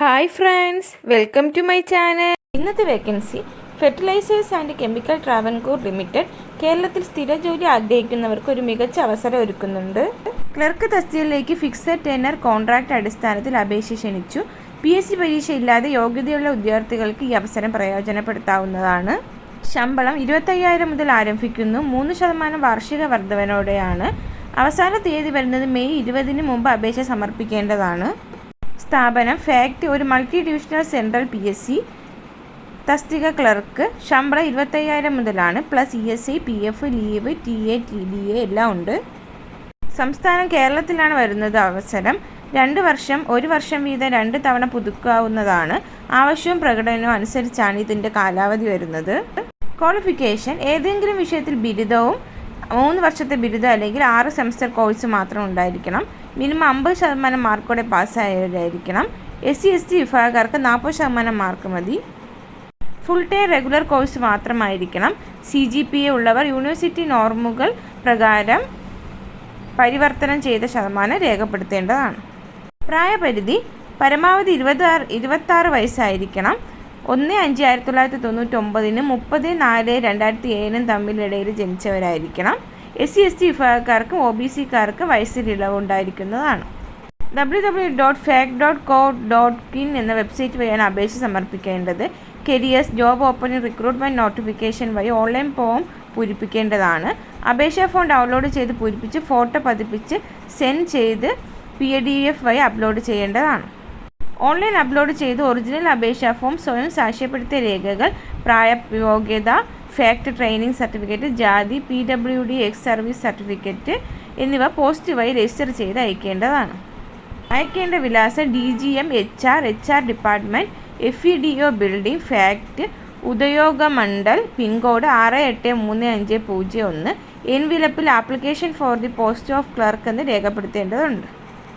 Hi friends welcome to my channel. ഇന്നത്തെ vacancy fertilisers and chemicals Travancore limited കേരളത്തിൽ സ്ഥിര ജോലി ആഗ്രഹിക്കുന്നവർക്ക് ഒരു മികച്ച അവസരം ഒരുക്കുന്നുണ്ട്. ക്ലർക്ക് തസ്തികയിലേക്ക് ഫിക്സഡ് ടെനർ കോൺട്രാക്ട് അടിസ്ഥാനത്തിൽ അപേക്ഷ ക്ഷണിച്ചു. പി എസ് സി പരീക്ഷ ഇല്ലാതെ യോഗ്യതയുള്ള ഉദ്യോഗാർത്ഥികൾക്ക് ഈ അവസരം പ്രയോജനപ്പെടുത്താവുന്നതാണ്. ശമ്പളം ഇരുപത്തയ്യായിരം മുതൽ ആരംഭിക്കുന്നു. മൂന്ന് ശതമാനം വാർഷിക വർധനയോടെയാണ്. അവസാന തീയതി വരുന്നത് മെയ് ഇരുപതിന് മുമ്പ് അപേക്ഷ സമർപ്പിക്കേണ്ടതാണ്. സ്ഥാപനം ഫാക്ട് ഒരു multi divisional central P S C. തസ്തിക ക്ലർക്ക് ശമ്പളം ഇരുപത്തയ്യായിരം മുതലാണ് plus E S I P F leave T A T D A എല്ലാം ഉണ്ട്. സംസ്ഥാനം കേരളത്തിലാണ് വരുന്നത് അവസരം. രണ്ട് വർഷം ഒരു വർഷം വീതം രണ്ട് തവണ പുതുക്കാവുന്നതാണ്. ആവശ്യവും പ്രകടനവും അനുസരിച്ചാണ് ഇതിന്റെ കാലാവധി വരുന്നത്. ക്വാളിഫിക്കേഷൻ ഏതെങ്കിലും വിഷയത്തിൽ ബിരുദവും മൂന്ന് വർഷത്തെ ബിരുദം അല്ലെങ്കിൽ ആറ് സെമസ്റ്റർ കോഴ്സ് മാത്രം ഉണ്ടായിരിക്കണം. മിനിമം അമ്പത് ശതമാനം മാർക്കോടെ പാസ്സായവരായിരിക്കണം എസ് സി എസ് ടി വിഭാഗക്കാർക്ക് നാൽപ്പത് ശതമാനം മാർക്ക് മതി. ഫുൾ ടൈം റെഗുലർ കോഴ്സ് മാത്രമായിരിക്കണം. സി ജി പി എ ഉള്ളവർ യൂണിവേഴ്സിറ്റി നോർമുകൾ പ്രകാരം പരിവർത്തനം ചെയ്ത ശതമാനം രേഖപ്പെടുത്തേണ്ടതാണ്. പ്രായപരിധി പരമാവധി ഇരുപത് ഇരുപത്താറ് വയസ്സായിരിക്കണം. ഒന്ന് അഞ്ച് ആയിരത്തി തൊള്ളായിരത്തി തൊണ്ണൂറ്റി ഒമ്പതിനും മുപ്പത് നാല് രണ്ടായിരത്തി ഏഴിനും തമ്മിലിടയിൽ ജനിച്ചവരായിരിക്കണം. എസ് സി എസ് ടി വിഭാഗക്കാർക്കും ഒ ബി സിക്കാർക്ക് വയസ്സിൽ ഇളവുണ്ടായിരിക്കുന്നതാണ്. W W dot fact dot co dot in എന്ന വെബ്സൈറ്റ് വഴിയാണ് അപേക്ഷ സമർപ്പിക്കേണ്ടത്. Careers job opening recruitment notification വഴി ഓൺലൈൻ ഫോം പൂരിപ്പിക്കേണ്ടതാണ്. അപേക്ഷാ ഫോം ഡൗൺലോഡ് ചെയ്ത് പൂരിപ്പിച്ച് ഫോട്ടോ പതിപ്പിച്ച് സെൻഡ് ചെയ്ത് പി എ ഡി എഫ് വഴി അപ്ലോഡ് ചെയ്യേണ്ടതാണ്. ഓൺലൈൻ അപ്ലോഡ് ചെയ്ത് ഒറിജിനൽ അപേക്ഷാ ഫോം സ്വയം സാക്ഷ്യപ്പെടുത്തിയ രേഖകൾ പ്രായയോഗ്യത ഫാക്ട് ട്രെയിനിങ് സർട്ടിഫിക്കറ്റ് ജാതി P W D ex service certificate എന്നിവ പോസ്റ്റ് വഴി രജിസ്റ്റർ ചെയ്ത് അയക്കേണ്ടതാണ്. അയക്കേണ്ട വിലാസം D G M H R H R department F E D O building FACT Udyogamandal pin code ആറ് എട്ട് മൂന്ന് അഞ്ച് പൂജ്യം ഒന്ന് എൻവിലപ്പിൽ application for the post of clerk എന്ന് രേഖപ്പെടുത്തേണ്ടതുണ്ട്.